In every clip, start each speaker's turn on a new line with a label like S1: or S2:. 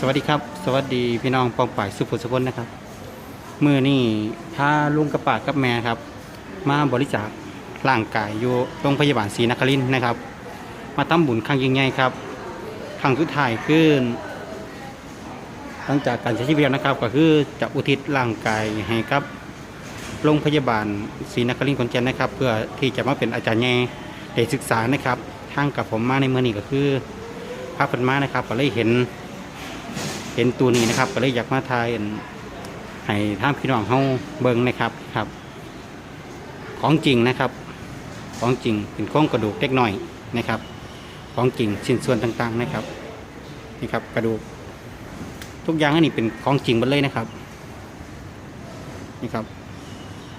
S1: สวัสดีครับ สวัสดีพี่น้องปองป่ายสุภสกุลนะครับมือนี่พาลุงกระปากับแม่ครับ มาบริจาคร่างกายอยู่โรงพยาบาลศรีนครินทร์นะครับ มาทำบุญครั้งยิ่งใหญ่ครับครั้งสุดท้ายคือหลังจากการใช้ชีวิตนะครับ ก็คือจะอุทิศร่างกายให้กับโรงพยาบาลศรีนครินทร์ขอนแก่นนะครับ เพื่อที่จะมาเป็นอาจารย์ใหญ่ได้ศึกษานะครับทางกับผมมาในเมื่อนี้ก็คือพระพันมานะครับ ก็เลยเห็น เห็นตัวนี้นะครับ ก็เลยอยากมาทายให้ท่านพี่น้องเฮาเบิ่งนะครับครับ ของจริงนะครับ ของจริงเป็นโครงกระดูกเล็กน้อยนะครับ ของจริงชิ้นส่วนต่างๆนะครับนี่ครับกระดูก ทุกอย่างอันนี้เป็นของจริงหมดเลยนะครับนี่ครับ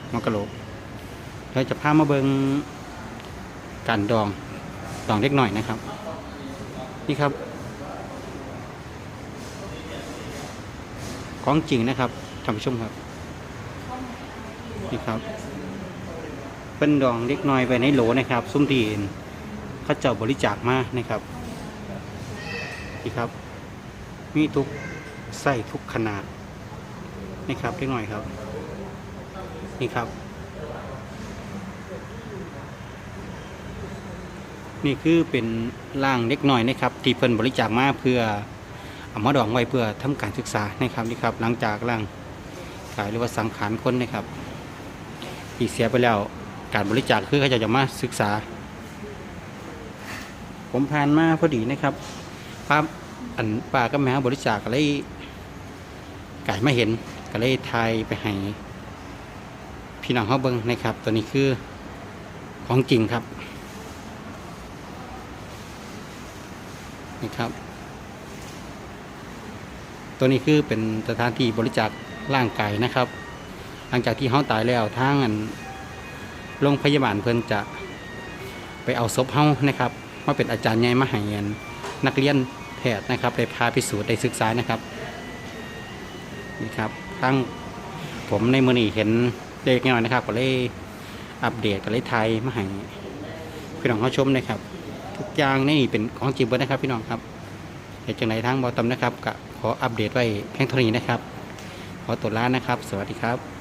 S1: หัวกระโหลกเราจะพามาเบิ่งการดองดองเล็กหน้อยนะครับ นี่ครับ ของจริงนะครับท่านผู้ชมครับนี่ครับเป็นดองเล็กน้อยไปในโหลนะครับ ซุ้มตีนเขาเจ้าบริจาคมานะครับนี่ครับ มีทุกไส้ทุกขนาดนี่ครับเล็กน้อยครับ นี่ครับ นี่คือเป็นร่างเล็กน้อยนะครับ ที่เพิ่นบริจาคมาเพื่อ เอามาดองไว้เพื่อทำการศึกษานะครับนี่ครับ หลังจากร่างกายหรือว่าสังขารคนนะครับที่เสียไปแล้วการบริจาคคือเขาจะจะมาศึกษา ผมผ่านมาพอดีนะครับภาพอันป่าก็แมวบริจาคก็เลยกายมาเห็นก็เลยทายไปให้พี่น้องเขาเบิ้งนะครับ ตัวนี้คือของจริงครับนี่ครับ ตัวนี้คือเป็นสถานที่บริจาคร่างกายนะครับ หลังจากที่เขาตายแล้วทางอันโรงพยาบาลเพิ่นจะไปเอาศพเฮานะครับมาเป็นอาจารย์ใหญ่มาให้อันนักเรียนแพทย์นะครับได้พาพิสูจน์ได้ศึกษานะครับนี่ครับทั้งผมในมือนี้เห็นเล็กน้อยนะครับ ก็เลยอัปเดตก็เลยไทยมาให้พี่น้องเขาชมนะครับ ทุกอย่างนี่เป็นของจริงเบิดนะครับ พี่น้องครับเดี๋ยวจังไหนทางบอตอมนะครับก็ ขออัปเดตไว้เพียงเท่านี้นะครับ ขอตัวลานะครับ สวัสดีครับ